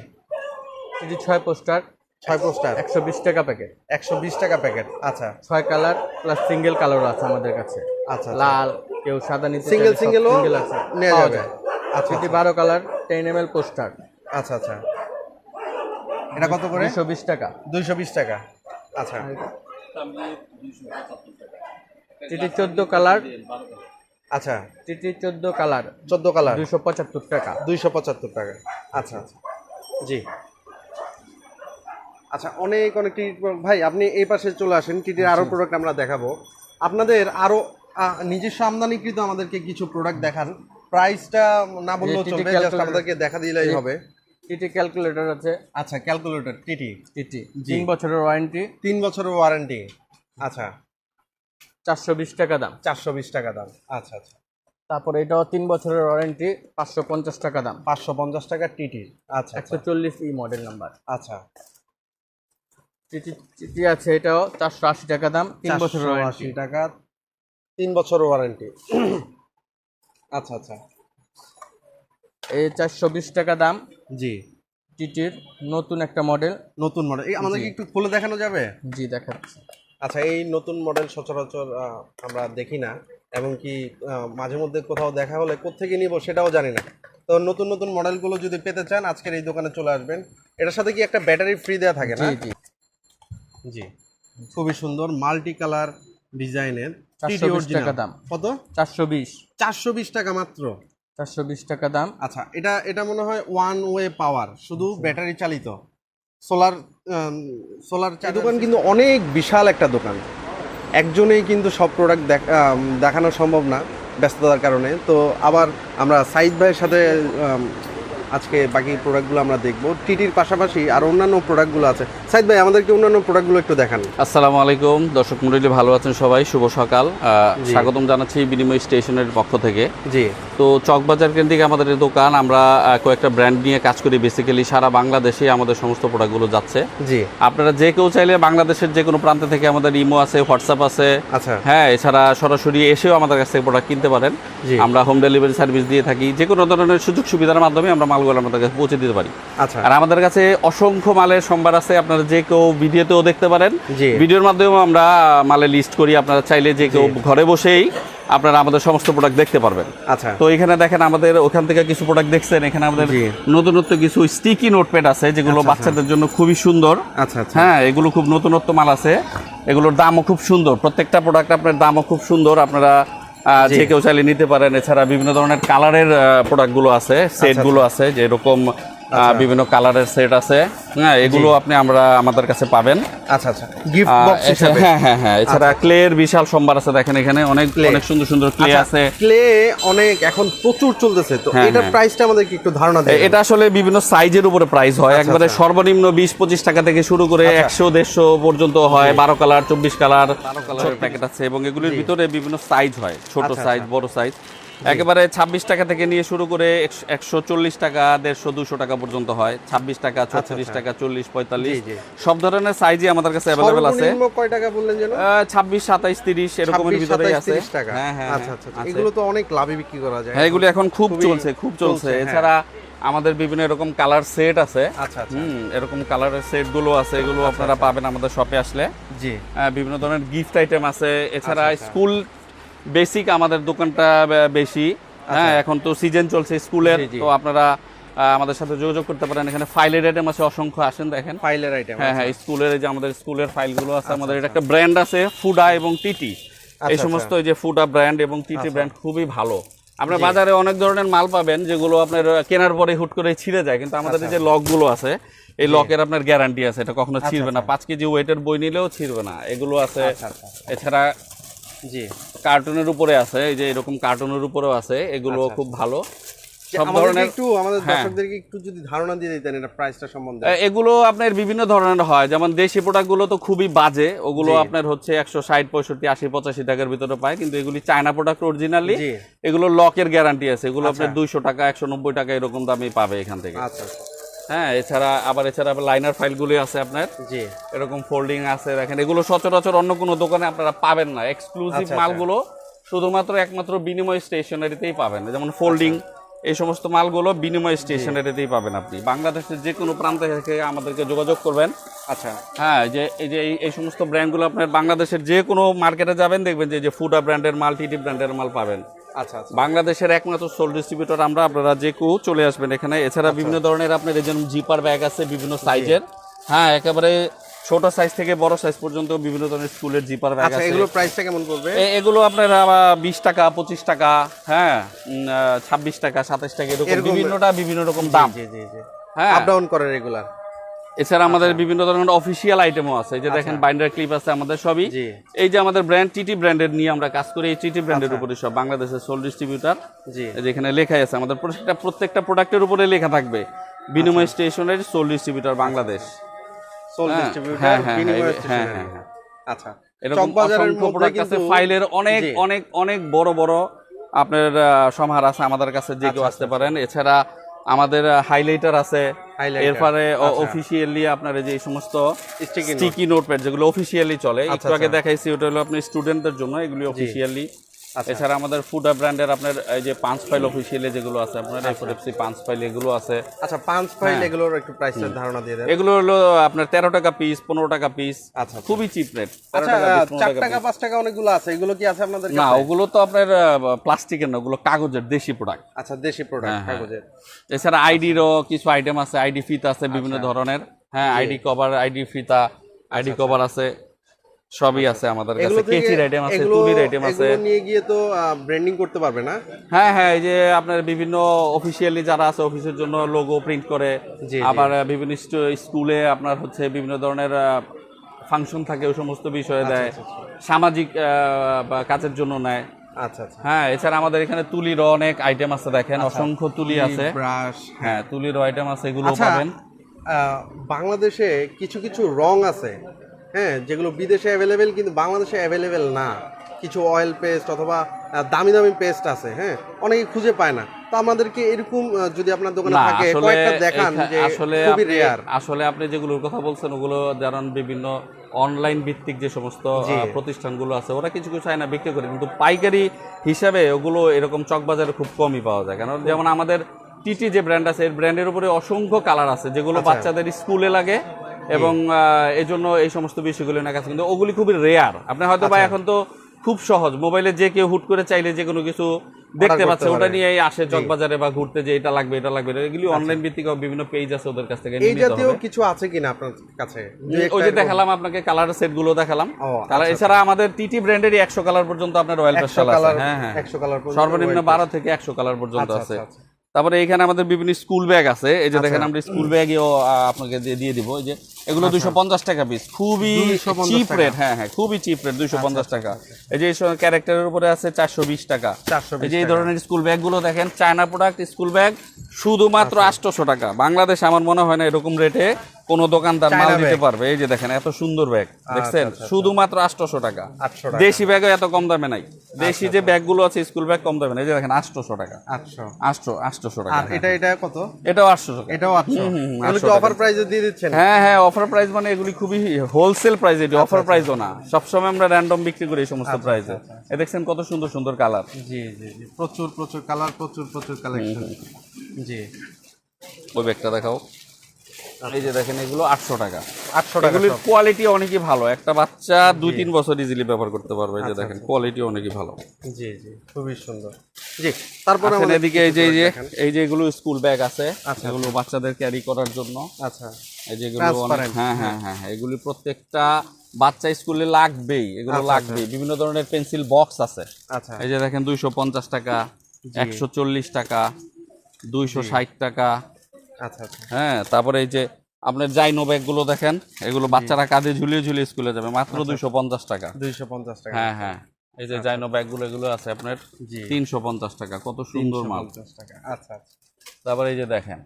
এটি ছয় পোস্টার ছয় পোস্টার একশো বিশ টাকা প্যাকেট একশো বিশ টাকা প্যাকেট আচ্ছা। ছয় কালার প্লাস সিঙ্গেল কালার আছে আমাদের কাছে। আচ্ছা লাল কেউ সাদা নিতে সিঙ্গেল সব সিঙ্গেলও আছে। নেওয়া যাবে। যায়। আচ্ছা এটি বারো colour ten M L poster আচ্ছা আচ্ছা। এটা কত করে? দুশো বিশ টাকা। দুইশো বিশ টাকা। আচ্ছা। টিটি চোদ্দ কালার আচ্ছা। টিটি চোদ্দ কালার চোদ্দ কালার দুশো পঁচাত্তর টাকা। দুইশো পঁচাত্তর টাকা। আচ্ছা আচ্ছা। জি। আচ্ছা অনেক অনেক ভাই আপনি এই পাশে চলে আসেন টিটির আরও প্রোডাক্ট আমরা দেখাবো। আপনাদের আরও নিজস্ব আমদানিকৃত আমাদেরকে কিছু প্রোডাক্ট দেখান। প্রাইসটা না বললেও চলবে জাস্ট আমাদেরকে দেখা দিলেই হবে। টিটি ক্যালকুলেটর আছে। আচ্ছা ক্যালকুলেটর টিটি টিটি তিন বছরের ওয়ারেন্টি তিন বছরের ওয়ারেন্টি আচ্ছা। চারশো বিশ টাকা দাম। চারশো বিশ টাকা দাম। আচ্ছা আচ্ছা। তারপর এটাও তিন বছরের ওয়ারেন্টি পাঁচশো পঞ্চাশ টাকা দাম। পাঁচশো পঞ্চাশ টাকা টিটি। আচ্ছা একশো চল্লিশ ই মডেল নাম্বার আচ্ছা। টিটি আছে এটাও চারশো আশি টাকা দাম তিন বছরের আশি টাকা তিন বছর ওয়ারেন্টি আচ্ছা আচ্ছা। এই চারশো বিশ টাকা দাম। জি। টিটির নতুন একটা মডেল নতুন মডেল এই আমাদেরকে একটু খুলে দেখানো যাবে? জি দেখাচ্ছি। আচ্ছা এই নতুন মডেল সচরাচর আমরা দেখি না এবং কি মাঝে মধ্যে কোথাও দেখা হলে কোত্থেকে নিব সেটাও জানি না। তো নতুন নতুন মডেলগুলো যদি পেতে চান আজকের এই দোকানে চলে আসবেন। এটার সাথে কি একটা ব্যাটারি ফ্রি দেওয়া থাকে না? জি জি। জি। খুবই সুন্দর মাল্টি কালার ডিজাইনের 420 টাকা দাম। কত? চারশো বিশ। চারশো বিশ টাকা মাত্র। চারশো বিশ টাকা দাম। আচ্ছা এটা এটা মনে হয় ওয়ান ওয়ে পাওয়ার শুধু ব্যাটারি চালিত। সোলার সোলার দোকান কিন্তু অনেক বিশাল একটা দোকান। একজনেই কিন্তু সব প্রোডাক্ট দেখানো সম্ভব না ব্যস্ততার কারণে। তো আবার আমরা সাইদ ভাইয়ের সাথে আজকে বাকি প্রোডাক্টগুলো আমরা দেখব। টিটির পাশাপাশি আর অন্যান্য প্রোডাক্টগুলো আছে। সাইদ ভাই আমাদেরকে অন্যান্য প্রোডাক্টগুলো একটু দেখান। আসসালামু আলাইকুম। দর্শক মন্ডলী ভালো আছেন সবাই? শুভ সকাল। স্বাগতম জানাচ্ছি বিনিময় স্টেশনের পক্ষ থেকে। জি। তো চকবাজার কেন্দ্রিক আমাদের দোকান আমরা কয়েকটা ব্র্যান্ড নিয়ে কাজ করি। বেসিক্যালি সারা বাংলাদেশে আমাদের সমস্ত প্রোডাক্টগুলো যাচ্ছে। জি। আপনারা যে কেউ চাইলে বাংলাদেশের যে কোনো প্রান্ত থেকে আমাদের ইমো আছে হোয়াটসঅ্যাপ আছে। আচ্ছা। হ্যাঁ এছাড়া সরাসরি এসেও আমাদের কাছ থেকে প্রোডাক্ট কিনতে পারেন। আমরা হোম ডেলিভারি সার্ভিস দিয়ে থাকি। যে কোনো ধরনের সুযোগ সুবিধার মাধ্যমে আমরা মালগুলো আমাদের কাছে পৌঁছে দিতে পারি। আচ্ছা। আর আমাদের কাছে অসংখ্য মালের সম্ভার আছে আপনারা যে কেউ ভিডিওতেও দেখতে পারেন। ভিডিওর মাধ্যমেও আমরা মালের লিস্ট করি আপনারা চাইলে যে কেউ ঘরে বসেই আপনারা আমাদের সমস্ত প্রোডাক্ট দেখতে পারবেন। আচ্ছা। তো এখানে দেখেন আমাদের ওখান থেকে কিছু প্রোডাক্ট দেখছেন এখানে আমাদের নতুনত্ব কিছু স্টিকি নোটপ্যাড আছে যেগুলো আচ্ছা, বাচ্চাদের জন্য খুবই সুন্দর। আচ্ছা আচ্ছা। হ্যাঁ এগুলো খুব নতুনত্ব মাল আছে এগুলোর দামও খুব সুন্দর। প্রত্যেকটা প্রোডাক্ট আপনার দামও খুব সুন্দর আপনারা। যে কেউ চাইলে নিতে পারেন। এছাড়া বিভিন্ন ধরনের কালারের প্রোডাক্টগুলো আছে সেটগুলো আছে যে এরকম আহ, বিভিন্ন কালারের সেট আছে। হ্যাঁ এগুলো আপনি আমরা আমাদের কাছে পাবেন। আচ্ছা আচ্ছা গিফট বক্স হিসাবে। হ্যাঁ হ্যাঁ হ্যাঁ। এছাড়া ক্লের বিশাল সম্ভার আছে দেখেন এখানে। অনেক অনেক সুন্দর সুন্দর ক্লে আচ্ছা, আছে। ক্লে অনেক এখন প্রচুর চলতেছে। তো হ্যাঁ, এটার হ্যাঁ। প্রাইসটা আমাদেরকে একটু ধারণা দেন। এটা আসলে বিভিন্ন সাইজের উপরে প্রাইস হয়। আচ্ছা, একবারে আচ্ছা। সর্বনিম্ন বিশ পঁচিশ টাকা থেকে শুরু করে আচ্ছা। একশো দেড়শো পর্যন্ত হয়। বারো কালার চব্বিশ কালার বারো কালারের প্যাকেট আছে। এবং এগুলির ভিতরে বিভিন্ন সাইজ হয়। ছোট আচ্ছা, সাইজ আচ্ছা। বড় সাইজ একেবারে ছাব্বিশ টাকা থেকে নিয়ে শুরু করে একশো চল্লিশ টাকা দেড়শো দুশো টাকা পর্যন্ত হয়। ছাব্বিশ টাকা ছত্রিশ টাকা চল্লিশ পঁয়তাল্লিশ। আচ্ছা। সব ধরনের সাইজই আমাদের কাছে অ্যাভেলেবেল আছে। কয় টাকা বললেন যেন? ছাব্বিশ সাতাইশ তিরিশ এরকমের 26, ভিতরেই 27, আছে। হ্যাঁ হ্যাঁ আচ্ছা হ্যাঁ, আচ্ছা আচ্ছা। এগুলো তো অনেক লাভে বিক্রি করা যায়। হ্যাঁ এগুলি এখন খুব চলছে খুব চলছে। হ্যাঁ। এছাড়া আমাদের বিভিন্ন এরকম কালার সেট আছে। আচ্ছা আচ্ছা। হুম এরকম কালারের সেটগুলো আছে এগুলো আপনারা পাবেন আমাদের শপে আসলে। জি। বিভিন্ন ধরনের গিফট আইটেম আছে। এছাড়া আচ্ছা, আচ্ছা। স্কুল বেসিক আমাদের দোকানটা বেশি। হ্যাঁ এখন তো সিজন চলছে স্কুলের। তো আপনারা আমাদের সাথে যোগাযোগ করতে পারেন। এখানে ফাইলের আইটেম আছে অসংখ্য আসেন দেখেন। ফাইলের আইটেম হ্যাঁ হ্যাঁ স্কুলের যে আমাদের স্কুলের ফাইলগুলো আছে আমাদের এটা একটা ব্র্যান্ড আছে ফুডা এবং টিটি এই আচ্ছা, সমস্ত যে ফুডা ব্র্যান্ড এবং টিটি ব্র্যান্ড খুবই ভালো। আপনার বাজারে অনেক ধরনের মাল পাবেন যেগুলো আপনার কেনার পরে হুট করে ছিঁড়ে যায় কিন্তু আমাদের যে লকগুলো আছে এই লকের আপনার গ্যারান্টি আছে এটা কখনো ছিঁড়বে না। পাঁচ কেজি ওয়েটের বই নিলেও ছিঁড়বে না। এগুলো আছে। আচ্ছা, আচ্ছা, এছাড়া জি। কার্টুনের উপরে আছে এই যে এরকম কার্টুনের উপরেও আছে এগুলো আচ্ছা, খুব ভালো। সব আমাদেরকে ধরনের একটু আমাদের হ্যাঁ। দর্শকদেরকে একটু যদি ধারণা দিয়ে দিতেন এটা প্রাইসটা সম্বন্ধে। এগুলো আপনার বিভিন্ন ধরনের হয় যেমন দেশি প্রোডাক্টগুলো তো খুবই বাজে ওগুলো আপনার হচ্ছে একশো ষাট পঁয়ষট্টি আশি পঁচাশি টাকার ভিতরে পায় কিন্তু এগুলি চায়না প্রোডাক্ট অরিজিনালি এগুলো লকের গ্যারান্টি আছে এগুলো আপনার আচ্ছা। দুইশো টাকা একশো নব্বই টাকা এরকম দামে পাবে এখান থেকে। আচ্ছা আচ্ছা। হ্যাঁ এছাড়া আবার এছাড়া লাইনার ফাইলগুলি আছে আপনার। জি। এরকম ফোল্ডিং আছে দেখেন এগুলো সচরাচর অন্য কোনো দোকানে আপনারা পাবেন না। এক্সক্লুসিভ আচ্ছা, আচ্ছা। মালগুলো শুধুমাত্র একমাত্র বিনিময় স্টেশনারিতেই পাবেন। যেমন ফোল্ডিং এই সমস্ত মালগুলো বিনিময় স্টেশনারিতেই পাবেন আপনি। বাংলাদেশের যে কোনো প্রান্ত থেকে আমাদেরকে যোগাযোগ করবেন। আচ্ছা। হ্যাঁ যে এই যে এই- সমস্ত ব্র্যান্ডগুলো আপনার বাংলাদেশের যে কোনো মার্কেটে যাবেন দেখবেন যে ফুডা ব্র্যান্ডের মাল টিটি ব্র্যান্ডের মাল পাবেন। আচ্ছা আচ্ছা বাংলাদেশের একমাত্র সোল ডিস্ট্রিবিউটর আমরা আপনারা যে কেউ চলে আসবেন এখানে। এছাড়া বিভিন্ন ধরনের আপনার এই যেমন জিপার ব্যাগ আছে বিভিন্ন সাইজের হ্যাঁ একেবারে ছোট সাইজ থেকে বড় সাইজ পর্যন্ত বিভিন্ন ধরনের স্কুলের জিপার ব্যাগ আচ্ছা আছে। এগুলোর প্রাইসটা কেমন পড়বে? এগুলো আপনার বিশ টাকা পঁচিশ টাকা হ্যাঁ ছাব্বিশ টাকা সাতাশ টাকা এরকম এরকম- বিভিন্নটা বিভিন্ন রকম দাম। জি জি জি। হ্যাঁ। আপ ডাউন করে রেগুলার এছাড়া আমাদের বিভিন্ন ধরনের অফিসিয়াল আইটেমও আছে। এই যে দেখেন বাইন্ডার ক্লিপ আছে আমাদের সবই। এই যে আমাদের ব্র্যান্ড টিটি ব্র্যান্ডের নিয়ে আমরা কাজ করি এই টিটি ব্র্যান্ডের উপরে সব বাংলাদেশের সোল ডিস্ট্রিবিউটার জি। যেখানে লেখাই আছে। আমাদের প্রত্যেকটা প্রত্যেকটা প্রোডাক্টের উপরে লেখা থাকবে। বিনিময় স্টেশনের সোল ডিস্ট্রিবিউটর বাংলাদেশ। সোল হ্যাঁ, ডিস্ট্রিবিউটার হ্যাঁ, হ্যাঁ, বিনিময় হ্যাঁ, হ্যাঁ, হ্যাঁ। আচ্ছা। এরকম অসংখ্য প্রোডাক্ট আছে। ফাইলের অনেক অনেক অনেক বড় বড় আপনার সমাহার আছে আমাদের কাছে যে কেউ আচ্ছা, আসতে পারেন। এছাড়া আমাদের হাইলাইটার আছে এরপরে আচ্ছা। অফিসিয়ালি আপনার যে সমস্ত। স্টিকি নোটপ্যাড যেগুলো অফিসিয়ালি চলে একটু আচ্ছা, আগে আচ্ছা। দেখাইছি ওটা হলো আপনি স্টুডেন্টদের জন্য এগুলি অফিসিয়ালি আচ্ছা। এছাড়া আমাদের ফুডা ব্র্যান্ডের আপনার এই যে পাঁচ ফাইল অফিসিয়ালি যেগুলো আছে আপনার এফএফসি পাঁচ ফাইল এগুলো আছে। আচ্ছা পাঁচ ফাইল হ্যাঁ। এগুলোর একটু প্রাইসের ধারণা দিয়ে দেন। এগুলো হলো আপনার তেরো টাকা পিস পনেরো টাকা পিস আচ্ছা খুবই চিপ রেট আচ্ছা টাকা পাঁচ টাকা অনেকগুলো আছে এগুলো কি আছে আপনাদের না ওগুলো তো আপনার প্লাস্টিকের না ওগুলো কাগজের দেশি প্রোডাক্ট আচ্ছা দেশি প্রোডাক্ট হ্যাঁ, হ্যাঁ। কাগজের। এছাড়া আইডিরও কিছু আইটেম আছে আইডি ফিতা আছে বিভিন্ন আচ্ছা। ধরনের। হ্যাঁ আইডি কভার আইডি ফিতা আইডি কভার আছে। সবই আছে আমাদের কাছে। কেচির আইটেম আছে তুলির আইটেম আছে। এগুলো নিয়ে গিয়ে তো ব্র্যান্ডিং করতে পারবে না? হ্যাঁ হ্যাঁ এই যে আপনার বিভিন্ন অফিসিয়ালি যারা আছে অফিসের জন্য লোগো প্রিন্ট করে। আবার বিভিন্ন স্কুলে আপনার হচ্ছে বিভিন্ন ধরনের ফাংশন থাকে ওই সমস্ত বিষয়ে আচ্ছা, দেয়। সামাজিক আহ, বা কাজের জন্য নেয়। আচ্ছা আচ্ছা। হ্যাঁ এছাড়া আমাদের এখানে তুলির অনেক আইটেম আছে দেখেন অসংখ্য তুলি আছে। ব্রাশ হ্যাঁ। তুলির আইটেম আছে এগুলো আচ্ছা পাবেন। বাংলাদেশে কিছু কিছু রং আছে। হ্যাঁ যেগুলো বিদেশে অ্যাভেলেবেল কিন্তু বাংলাদেশে অ্যাভেলেবেল না। কিছু অয়েল পেস্ট অথবা দামি দামি পেস্ট আছে হ্যাঁ অনেকে খুঁজে পায় না। তো আমাদেরকে এরকম যদি আপনার দোকানে থাকে আসলে কয়েকটা দেখান যে আসলে খুবই রেয়ার আসলে আপনি যেগুলোর কথা বলছেন ওগুলো যেমন বিভিন্ন অনলাইন ভিত্তিক যে সমস্ত প্রতিষ্ঠানগুলো আছে ওরা কিছু কিছু চায় না বিক্রি করে কিন্তু পাইকারি হিসাবে ওগুলো এরকম চকবাজারে খুব কমই পাওয়া যায়। কারণ যেমন আমাদের টিটি যে ব্র্যান্ড আছে এর ব্র্যান্ডের উপরে অসংখ্য কালার আছে যেগুলো আচ্ছা। বাচ্চাদের স্কুলে লাগে এবং এই জন্য এই সমস্ত বিষয়গুলো না কাছে কিন্তু ওগুলি খুবই রেয়ার আপনি হয়তো বা আচ্ছা। এখন তো খুব সহজ। মোবাইলে যে কেউ হুট করে চাইলে যে কোনো কিছু দেখতে পাচ্ছে ওটা নিয়ে আসে চকবাজারে বা ঘুরতে যে এটা লাগবে এটা লাগবে। এগুলি অনলাইন ভিত্তিক বিভিন্ন পেজ আছে ওদের কাছ থেকে এই জাতীয় কিছু আছে কিনা আপনার কাছে? ওই যে দেখালাম আপনাকে কালার সেটগুলো দেখালাম। কালার আচ্ছা, এছাড়া আমাদের টিটি ব্র্যান্ডেরই একশো কালার পর্যন্ত আপনার রয়্যাল 100 কালার আছে। হ্যাঁ হ্যাঁ। 100 কালার পর্যন্ত সর্বনিম্ন royal বারো থেকে একশো কালার পর্যন্ত আচ্ছা, আছে। আচ্ছা, আচ্ছা। তারপরে এখানে আমাদের বিভিন্ন স্কুল ব্যাগ আছে। এই যে দেখেন আচ্ছা। আমরা স্কুল ব্যাগও আপনাকে দিয়ে দিব এই যে এগুলো দুইশো পঞ্চাশ টাকা পিস খুবই চিপ রেট হ্যাঁ হ্যাঁ খুবই চিপ রেট দুইশো পঞ্চাশ টাকা। এই যে ক্যারেক্টারের উপরে আছে চারশো বিশ টাকা। এই যে এই ধরনের স্কুল ব্যাগগুলো দেখেন চায়না প্রোডাক্ট স্কুল ব্যাগ শুধুমাত্র আচ্ছা। আটশোশো টাকা। বাংলাদেশ আমার মনে হয় না এরকম রেটে কোনো দোকানদার মাল দিতে পারবে। এই যে দেখেন এত সুন্দর ব্যাগ দেখছেন? আচ্ছা, আচ্ছা। শুধুমাত্র আটশোশো টাকা। দেশি ব্যাগও এত কম দামে নাই। দেশি যে ব্যাগগুলো আছে স্কুল ব্যাগ কম দামে নাই। এই যে দেখেন আটশোশো টাকা। 800 আটশো আটশোশো টাকা। এটা এটা কত? এটাও আটশো টাকা। এটাও 800 হুম, হুম, এগুলো 800 কি টাকা। অফার প্রাইসে দিয়ে দিচ্ছেন? হ্যাঁ হ্যাঁ অফার প্রাইস মানে এগুলি খুবই হোলসেল প্রাইস এটি অফার প্রাইসও না। সবসময় আমরা র্যান্ডম বিক্রি করি এই সমস্ত প্রাইসে এ দেখছেন কত সুন্দর সুন্দর কালার জি জি জি। প্রচুর প্রচুর কালার প্রচুর প্রচুর কালেকশন জি। ওই ব্যাগটা দেখাও। এই যে দেখেন এগুলো আটশো টাকা। আটশো টাকা এগুলির কোয়ালিটি অনেকই ভালো। একটা বাচ্চা দুই তিন বছর ইজিলি ব্যবহার করতে পারবে। এই যে আচ্ছা, দেখেন কোয়ালিটি অনেকই ভালো। জি জি। খুবই সুন্দর। জি। তারপরে এদিকে এই যে এই যে এই যে এগুলো স্কুল ব্যাগ আছে আচ্ছা। এগুলো বাচ্চাদের ক্যারি করার জন্য। আচ্ছা। এই যে এগুলো হ্যাঁ হ্যাঁ হ্যাঁ। হ্যাঁ, এগুলি প্রত্যেকটা বাচ্চা স্কুলে লাগবেই। এগুলো আচ্ছা, লাগবেই। বিভিন্ন ধরনের পেন্সিল বক্স আছে। আচ্ছা। এই যে দেখেন দুইশো পঞ্চাশ টাকা একশো চল্লিশ টাকা দুইশো ষাট টাকা আচ্ছা আচ্ছা হ্যাঁ তারপরে এই যে আপনার জাইনো ব্যাগগুলো দেখেন এগুলো বাচ্চারা কাঁধে ঝুলিয়ে ঝুলিয়ে স্কুলে যাবে মাত্র দুইশো পঞ্চাশ টাকা। দুইশো পঞ্চাশ টাকা। হ্যাঁ হ্যাঁ। এই যে জাইনো ব্যাগগুলো এগুলো আছে আপনার তিনশো পঞ্চাশ টাকা কত সুন্দর মাল। 350 টাকা আচ্ছা আচ্ছা। তারপর এই যে দেখেন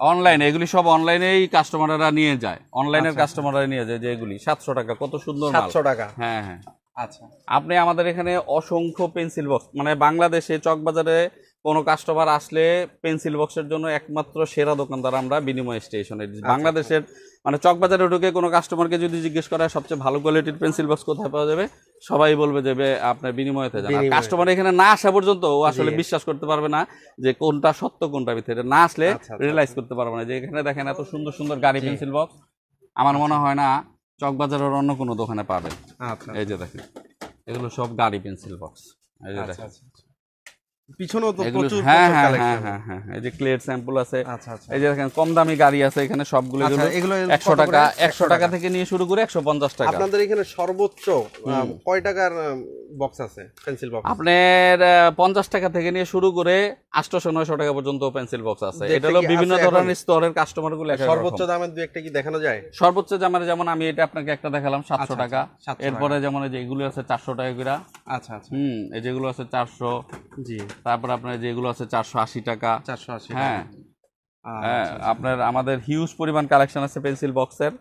অনলাইনে এগুলি সব অনলাইনেই কাস্টমাররা নিয়ে যায় অনলাইনের আচ্ছা, কাস্টমাররা নিয়ে যায় যে এগুলি সাতশো টাকা কত সুন্দর 700 টাকা। হ্যাঁ হ্যাঁ। আচ্ছা। আপনি আমাদের এখানে অসংখ্য পেন্সিল বক্স মানে বাংলাদেশে চকবাজারে কোনো কাস্টমার আসলে পেন্সিল বক্সের জন্য একমাত্র সেরা দোকানদার আমরা বিনিময় স্টেশনে বাংলাদেশের মানে চকবাজারে ঢুকে কোনো কাস্টমারকে যদি জিজ্ঞেস করা সবচেয়ে ভালো কোয়ালিটির পেন্সিল বক্স কোথায় পাওয়া যাবে সবাই বলবে যে আপনার বিনিময়তে যান। কাস্টমার এখানে না আসা পর্যন্ত ও আসলে বিশ্বাস করতে পারবে না যে কোনটা সত্য কোনটা ভিতরে না আসলে আচ্ছা, আচ্ছা, রিয়েলাইজ করতে পারবে না যে এখানে দেখেন এত সুন্দর সুন্দর গাড়ি পেন্সিল বক্স আমার মনে হয় না চকবাজারের অন্য কোনো দোকানে পাবেন। আচ্ছা এই যে দেখেন এগুলো সব গাড়ি পেন্সিল বক্স এই যে আচ্ছা দেখেন। আচ্ছা। পিছনেও তো প্রচুর হ্যাঁ হ্যাঁ হ্যাঁ হ্যাঁ হ্যাঁ এই যে স্যাম্পল আছে আচ্ছা আচ্ছা। এই যে দেখেন কম দামি গাড়ি আছে এখানে সবগুলো আচ্ছা, এগুলো। এগুলো একশো কত টাকা করে? একশো টাকা থেকে নিয়ে শুরু করে একশো পঞ্চাশ টাকা। আপনাদের এখানে সর্বোচ্চ কয় টাকার বক্স আছে? পেন্সিল বক্স আপনার পঞ্চাশ টাকা থেকে নিয়ে শুরু করে টাকা পর্যন্ত পেন্সিল বক্স আছে। এটা হলো বিভিন্ন ধরনের স্তরের কাস্টমারগুলো সর্বোচ্চ দামের দু একটা কি দেখানো যায়? সর্বোচ্চ দামের যেমন আমি এটা আপনাকে একটা দেখালাম সাতশো আচ্ছা, টাকা। 700 এরপরে যেমন এই যে এগুলো আছে চারশো টাকা করে। আচ্ছা আচ্ছা। হুম এই যেগুলো আছে চারশো। জি। তারপর আপনার যেগুলো আছে চারশো আশি টাকা। চারশো আশি হ্যাঁ। আচ্ছা, হ্যাঁ, আপনার আমাদের হিউজ পরিমাণ কালেকশন আছে পেন্সিল বক্সের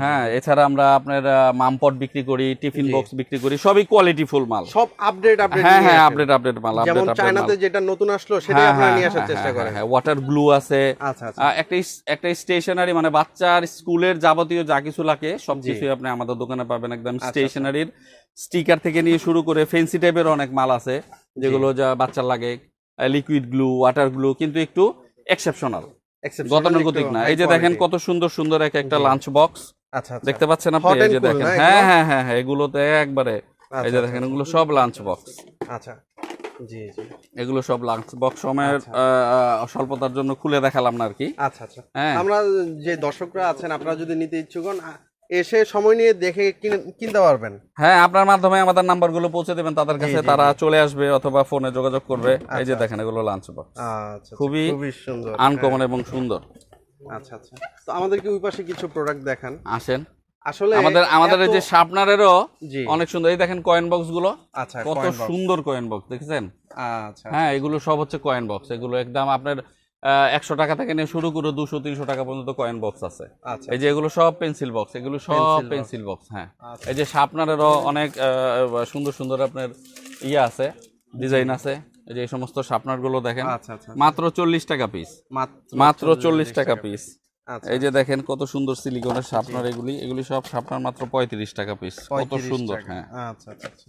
হ্যাঁ এছাড়া আমরা আপনার মামপট বিক্রি করি টিফিন বক্স বিক্রি করি সবই কোয়ালিটি ফুল মাল। সব আপডেট আপডেট হ্যাঁ হ্যাঁ আপডেট আপডেট মাল যেমন চায়নাতে যেটা নতুন আসলো সেটাই আপনারা নিয়ে আসার চেষ্টা করেন। ওয়াটার গ্লু আছে। আচ্ছা আচ্ছা। একটা একটা স্টেশনারি মানে বাচ্চার স্কুলের যাবতীয় যা কিছু লাগে সব সবকিছু আপনি আমাদের দোকানে পাবেন একদম আচ্ছা, স্টেশনারির স্টিকার থেকে নিয়ে শুরু করে ফেন্সি টাইপের অনেক মাল আছে যেগুলো যা বাচ্চার লাগে লিকুইড গ্লু ওয়াটার গ্লু কিন্তু একটু এক্সেপশনাল গতানুগতিক না। এই যে দেখেন কত সুন্দর সুন্দর এক একটা লাঞ্চ বক্স আচ্ছা আচ্ছা। দেখতে পাচ্ছেন আপনি? এই যে দেখেন। হ্যাঁ হ্যাঁ হ্যাঁ হ্যাঁ হ্যাঁ এগুলোতে একবারে। এই আচ্ছা, যে আচ্ছা, দেখেন এগুলো সব লাঞ্চ বক্স আচ্ছা। জি জি। এগুলো সব লাঞ্চ বক্স সময়ের আচ্ছা। স্বল্পতার জন্য খুলে দেখালাম না আর কি। আচ্ছা আচ্ছা। হ্যাঁ। আমরা যে দর্শকরা আছেন আপনারা যদি নিতে ইচ্ছুক হন এসে সময় নিয়ে দেখে কিনতে পারবেন। হ্যাঁ আপনার মাধ্যমে আমাদের নাম্বারগুলো পৌঁছে দেবেন তাদের কাছে তারা চলে আসবে অথবা ফোনে যোগাযোগ করবে। এই যে আচ্ছা, দেখেন এগুলো লাঞ্চ বক্স আচ্ছা খুবই খুবই সুন্দর। আনকমন এবং সুন্দর। হ্যাঁ, আচ্ছা আচ্ছা। তো আমাদেরকে ওই পাশে কিছু প্রোডাক্ট দেখান। আসেন। আসলে আমাদের আমাদের এই যে শার্পনারেরও অনেক সুন্দর। এই দেখেন কয়েন বক্সগুলো। আচ্ছা কত সুন্দর কয়েন বক্স দেখেছেন? আচ্ছা হ্যাঁ এগুলো সব হচ্ছে কয়েন বক্স এগুলো একদম আপনার একশো টাকা থেকে নিয়ে শুরু করে দুশো তিনশো টাকা পর্যন্ত কয়েন বক্স আছে। আচ্ছা। এই যে এগুলো সব পেন্সিল বক্স এগুলো সব পেন্সিল বক্স হ্যাঁ। আচ্ছা। এই যে শার্পনারেরও অনেক সুন্দর সুন্দর আপনার ইয়ে আছে ডিজাইন আছে। এই যে এই সমস্ত শার্পনারগুলো দেখেন আচ্ছা মাত্র চল্লিশ টাকা পিস মাত্র চল্লিশ টাকা পিস এই যে দেখেন কত সুন্দর সিলিকনের শার্পনার এগুলি এগুলি সব শার্পনার মাত্র পঁয়ত্রিশ টাকা পিস কত সুন্দর হ্যাঁ। আচ্ছা আচ্ছা।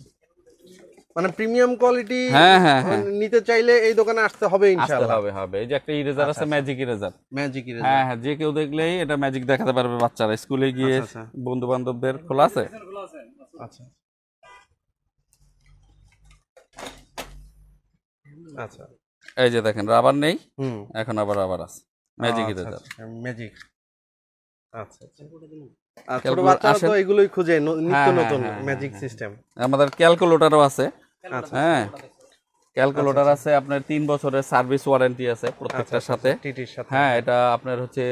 মানে প্রিমিয়াম কোয়ালিটি হ্যাঁ, হ্যাঁ, হ্যাঁ। নিতে চাইলে এই দোকানে আসতে হবে ইনশাআল্লাহ। হবে হবে। এই যে একটা ইরেজার আছে ম্যাজিক ইরেজার ম্যাজিক হ্যাঁ হ্যাঁ যে কেউ দেখলেই এটা ম্যাজিক দেখাতে পারবে বাচ্চারা। স্কুলে গিয়ে আচ্ছা, আচ্ছা। বন্ধু বান্ধবদের খোলা আছে? আচ্ছা। আচ্ছা। এই যে দেখেন রাবার নেই। এখন আবার রাবার আছে। ম্যাজিক আচ্ছা, ইরেজার আচ্ছা, ম্যাজিক আচ্ছা আচ্ছা। ছোট বাচ্চারা তো এগুলোই খুঁজে নিত্য হ্যাঁ, নতুন হ্যাঁ, হ্যাঁ, ম্যাজিক হ্যাঁ। সিস্টেম আমাদের ক্যালকুলেটরও আছে। আচ্ছা হ্যাঁ। ক্যালকুলেটর আছে। আপনার তিন বছরের সার্ভিস ওয়ারেন্টি আছে প্রত্যেকটার সাথে। সাথে। হ্যাঁ এটা আপনার হচ্ছে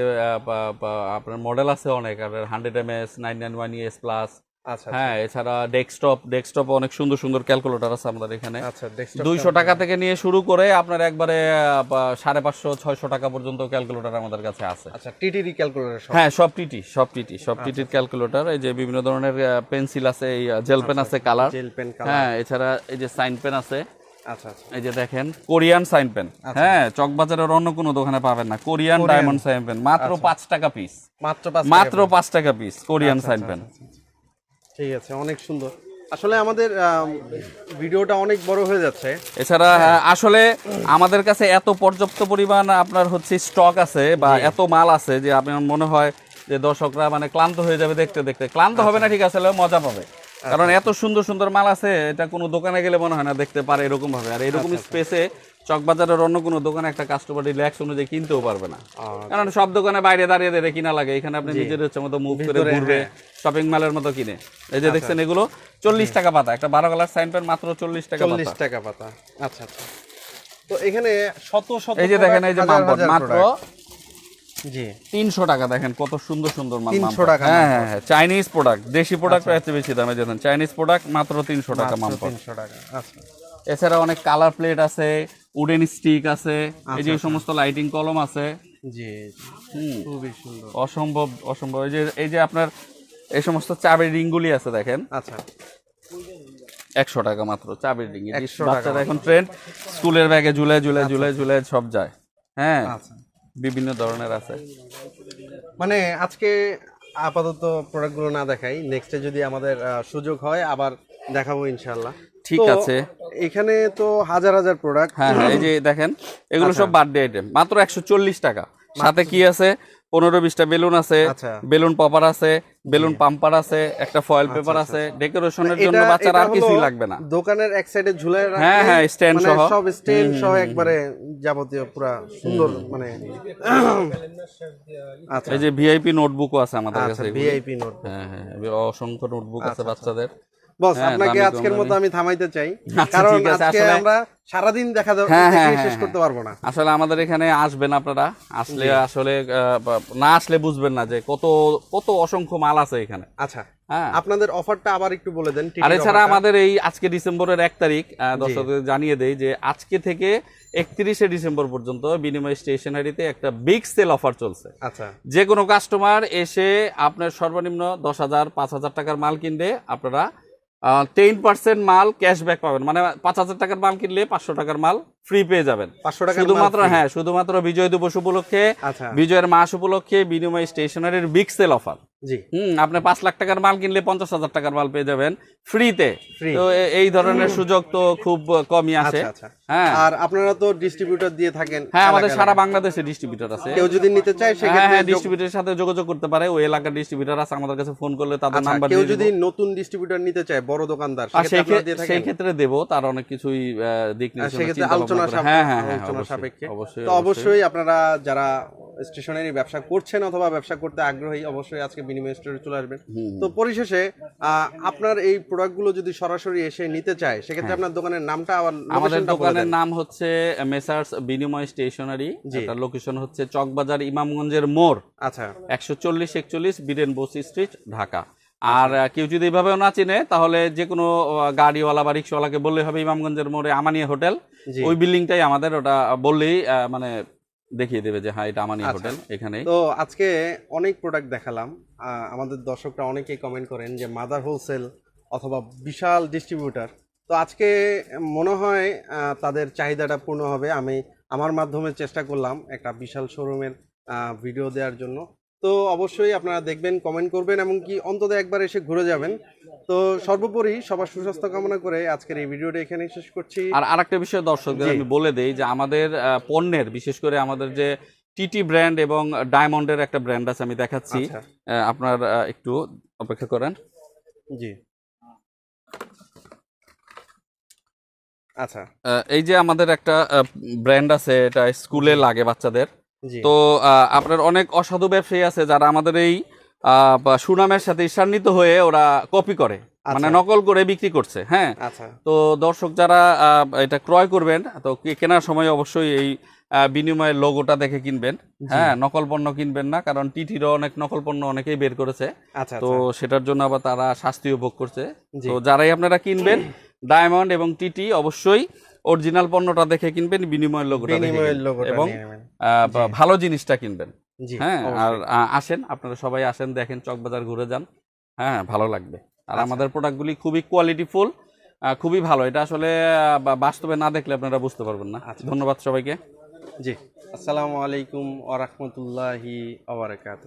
আপনার মডেল আছে অনেক আপনার hundred M S nine nine one ES plus আচ্ছা হ্যাঁ এছাড়া ডেস্কটপ ডেস্কটপ অনেক সুন্দর সুন্দর ক্যালকুলেটর আছে আমাদের এখানে। আচ্ছা দুইশো টাকা থেকে নিয়ে শুরু করে আপনার একবারে সাড়ে পাঁচশো ছয়শো টাকা পর্যন্ত ক্যালকুলেটর আমাদের কাছে আছে। আচ্ছা টিটির ক্যালকুলেটর হ্যাঁ সব টিটি সব টিটি সব টিটির ক্যালকুলেটর এই যে বিভিন্ন ধরনের পেন্সিল আছে এই জেল পেন আছে কালার জেল পেন হ্যাঁ এছাড়া এই যে সাইন পেন আছে। আচ্ছা আচ্ছা। এই যে দেখেন কোরিয়ান সাইন পেন হ্যাঁ চকবাজারের অন্য কোনো দোকানে পাবেন না। কোরিয়ান ডায়মন্ড সাইন পেন মাত্র পাঁচ টাকা পিস মাত্র মাত্র পাঁচ টাকা পিস কোরিয়ান সাইন পেন ঠিক আছে অনেক সুন্দর। আসলে আমাদের ভিডিওটা অনেক বড় হয়ে যাচ্ছে। এছাড়া আসলে আমাদের কাছে এত পর্যাপ্ত পরিমাণ আপনার হচ্ছে স্টক আছে বা এত মাল আছে যে আপনার মনে হয় যে দর্শকরা মানে ক্লান্ত হয়ে যাবে দেখতে দেখতে। ক্লান্ত হবে না ঠিক আছে মজা পাবে। কারণ এত সুন্দর সুন্দর মাল আছে এটা কোনো দোকানে গেলে মনে হয় না দেখতে পারে এরকম ভাবে। আর এরকম স্পেসে চকবাজারের অন্য কোনো দোকানে একটা কাস্টমার রিল্যাক্স অনুযায়ী কিনতেও পারবে না। কারণ সব দোকানে বাইরে দাঁড়িয়ে দাঁড়িয়ে কিনা লাগে। এখানে আপনি নিজের ইচ্ছে মতো মুভ করে ঘুরবে হ্যাঁ। শপিং মালের মতো কিনে। এই যে দেখছেন এগুলো চল্লিশ টাকা পাতা। একটা বারো কালার সাইন পেন মাত্র চল্লিশ টাকা চল্লিশ টাকা পাতা। আচ্ছা আচ্ছা। তো এখানে শত শত এই যে দেখেন এই যে মাত্র জি। তিনশো টাকা দেখেন কত সুন্দর সুন্দর মাল 300 টাকা হ্যাঁ হ্যাঁ হ্যাঁ চাইনিজ প্রোডাক্ট দেশি প্রোডাক্ট এত বেশি দামে যেতেন চাইনিজ প্রোডাক্ট মাত্র তিনশো টাকা মামপা তিনশো টাকা। আচ্ছা। এছাড়া অনেক কালার প্লেট আছে উডেন স্টিক আছে আচ্ছা, এই যে সমস্ত লাইটিং কলম আছে। জি খুবই সুন্দর। অসম্ভব অসম্ভব। এই যে এই যে আপনার এই সমস্ত চাবির রিংগুলি আছে দেখেন। আচ্ছা। একশো টাকা মাত্র চাবির রিং। 100 টাকা বাচ্চারা এখন ট্রেন্ড স্কুলের ব্যাগে ঝুলে ঝুলে ঝুলে ঝুলে সব যায়। হ্যাঁ আচ্ছা। বিভিন্ন ধরনের আছে। মানে আজকে আপাতত প্রোডাক্টগুলো না দেখাই। নেক্সটে যদি আমাদের সুযোগ হয় আবার দেখাবো ইনশাল্লাহ ঠিক আছে। এখানে তো হাজার হাজার প্রোডাক্ট হ্যাঁ হ্যাঁ এই যে দেখেন এগুলো আচ্ছা। সব বার্থডে আইটেম মাত্র একশো চল্লিশ টাকা। সাথে কি আছে? পনেরো বিশটা বেলুন আছে আচ্ছা। বেলুন পপার আছে বেলুন পাম্পার আছে একটা ফয়েল পেপার আছে। ডেকোরেশনের জন্য এটা- বাচ্চারা আর কিছুই লাগবে না। দোকানের এক সাইডে ঝুলে হ্যাঁ, হ্যাঁ, stand মানে সহ। সব স্ট্যান্ড সহ একবারে যাবতীয় পুরা সুন্দর মানে আচ্ছা। এই যে ভিআইপি নোটবুকও আছে আমাদের আচ্ছা কাছে। ভিআইপি নোট হ্যাঁ হ্যাঁ অসংখ্য নোটবুক আছে বাচ্চাদের। বস হ্যাঁ, আপনাকে আজকের মতো আমি থামাইতে চাই। আচ্ছা, কারণ আজকে আমরা সারাদিন দেখা হ্যাঁ, হ্যাঁ, শেষ করতে পারব না। আসলে আমাদের এখানে আসবেন আপনারা আসলে আসলে না আসলে বুঝবেন না যে কত কত অসংখ্য মাল আছে এখানে। আচ্ছা আপনাদের অফারটা আবার একটু বলে দেন আর এছাড়া আমাদের এই আজকে ডিসেম্বরের এক তারিখ দর্শকদের জানিয়ে দেই যে আজকে থেকে একত্রিশে ডিসেম্বর পর্যন্ত বিনিময় স্টেশনারিতে একটা বিগ সেল অফার চলছে। আচ্ছা। যে কোনো কাস্টমার এসে আপনার সর্বনিম্ন দশ হাজার পাঁচ হাজার টাকার মাল কিনলে আপনারা টেন পার্সেন্ট মাল ক্যাশব্যাক পাবেন। মানে পাঁচ হাজার টাকার মাল কিনলে পাঁচশো টাকার মাল। ফ্রি পেয়ে যাবেন। পাঁচশো টাকা শুধুমাত্র হ্যাঁ শুধুমাত্র বিজয় দিবস উপলক্ষে আচ্ছা। বিজয়ের মাস উপলক্ষে বিনিময় স্টেশনারির বিগ সেল অফার হুম আপনি পাঁচ লাখ টাকার মাল কিনলে পঞ্চাশ হাজার টাকার মাল পেয়ে যাবেন ফ্রিতে তো এই ধরনের সুযোগ তো খুব কমই আছে। আচ্ছা আচ্ছা। হ্যাঁ। আর আপনারা তো ডিস্ট্রিবিউটর দিয়ে থাকেন হ্যাঁ আমাদের সারা বাংলাদেশে ডিস্ট্রিবিউটর আছে। কেউ যদি নিতে চায় হ্যাঁ সেক্ষেত্রে হ্যাঁ ডিস্ট্রিবিউটরের সাথে যোগাযোগ করতে পারে। ওই এলাকার ডিস্ট্রিবিউটর আছে আমাদের কাছে ফোন করলে তাদের নাম্বার কেউ যদি নতুন ডিস্ট্রিবিউটর নিতে চায় বড় দোকানদার সেই ক্ষেত্রে- দেবো তার অনেক কিছুই দিক নির্দেশনা আলোচনা হ্যাঁ হ্যাঁ হ্যাঁ আলোচনা সাপেক্ষে। তো অবশ্যই। আপনারা যারা স্টেশনারি ব্যবসা করছেন অথবা ব্যবসা করতে আগ্রহী অবশ্যই আজকে বিনিময় স্টোরে চলে আসবেন। তো পরিশেষে আপনার এই প্রোডাক্টগুলো যদি সরাসরি এসে নিতে চায় সেক্ষেত্রে আপনার দোকানের নামটা আবার। আমাদের দোকানের নাম হচ্ছে মেসার্স বিনিময় স্টেশনারি। এটার লোকেশন হচ্ছে চকবাজার ইমামগঞ্জের মোড় আচ্ছা। একশো চল্লিশ একচল্লিশ বীরেন বসি স্ট্রিট ঢাকা। আর কেউ যদি এভাবেও না চিনে তাহলে যে কোনো গাড়িওয়ালা বা রিক্সাওয়ালাকে বললে হবে ইমামগঞ্জের মোড়ে আমানিয়া হোটেল। ওই বিল্ডিংটাই আমাদের ওটা বললেই মানে দেখিয়ে দেবে যে হ্যাঁ এটা আমানিয়া আচ্ছা। হোটেল এখানে তো আজকে অনেক প্রোডাক্ট দেখালাম। আমাদের দর্শকরা অনেকেই কমেন্ট করেন যে মাদার হোলসেল অথবা বিশাল ডিস্ট্রিবিউটার তো আজকে মনে হয় তাদের চাহিদাটা পূর্ণ হবে। আমি আমার মাধ্যমে চেষ্টা করলাম একটা বিশাল শোরুমের ভিডিও দেওয়ার জন্য। তো অবশ্যই আপনারা দেখবেন কমেন্ট করবেন এবং কি অন্তত একবার এসে ঘুরে যাবেন। তো সর্বোপরি সবার সুস্বাস্থ্য কামনা করে আজকের এই ভিডিওটা এখানে শেষ করছি। আর আরেকটা বিষয় দর্শকদের আমি বলে দেই যে আমাদের পণ্যের বিশেষ করে আমাদের যে টিটি ব্র্যান্ড এবং ডায়মন্ডের একটা ব্র্যান্ড আছে আমি দেখাচ্ছি। আচ্ছা। আপনার একটু অপেক্ষা করেন। জি। আচ্ছা। এই যে আমাদের একটা ব্র্যান্ড আছে এটা স্কুলে লাগে বাচ্চাদের। তো আপনার অনেক অসাধু ব্যবসায়ী আছে যারা আমাদের এই সুনামের সাথে ঈর্ষান্বিত হয়ে ওরা কপি করে মানে আচ্ছা। নকল করে বিক্রি করছে হ্যাঁ? আচ্ছা। তো দর্শক যারা এটা ক্রয় করবেন তো কেনার সময় অবশ্যই এই বিনিময়ের লোগোটা দেখে কিনবেন হ্যাঁ? নকল পণ্য কিনবেন না কারণ টিটিরও অনেক নকল পণ্য অনেকেই বের করেছে। আচ্ছা তো সেটার জন্য আবার তারা শাস্তিও ভোগ করছে। তো যারাই আপনারা কিনবেন ডায়মন্ড এবং টিটি অবশ্যই অরিজিনাল পণ্যটা দেখে কিনবেন বিনিময়ের লোগোটা এবং ভালো জিনিসটা কিনবেন। হ্যাঁ আর আসেন আপনারা সবাই আসেন দেখেন চকবাজার ঘুরে যান। হ্যাঁ ভালো লাগবে। আর আচ্ছা। আমাদের প্রোডাক্টগুলি খুবই কোয়ালিটিফুল খুবই ভালো। এটা আসলে বাস্তবে না দেখলে আপনারা বুঝতে পারবেন না। আচ্ছা। ধন্যবাদ সবাইকে। জি। আসসালামু আলাইকুম ওয়া আবরকাত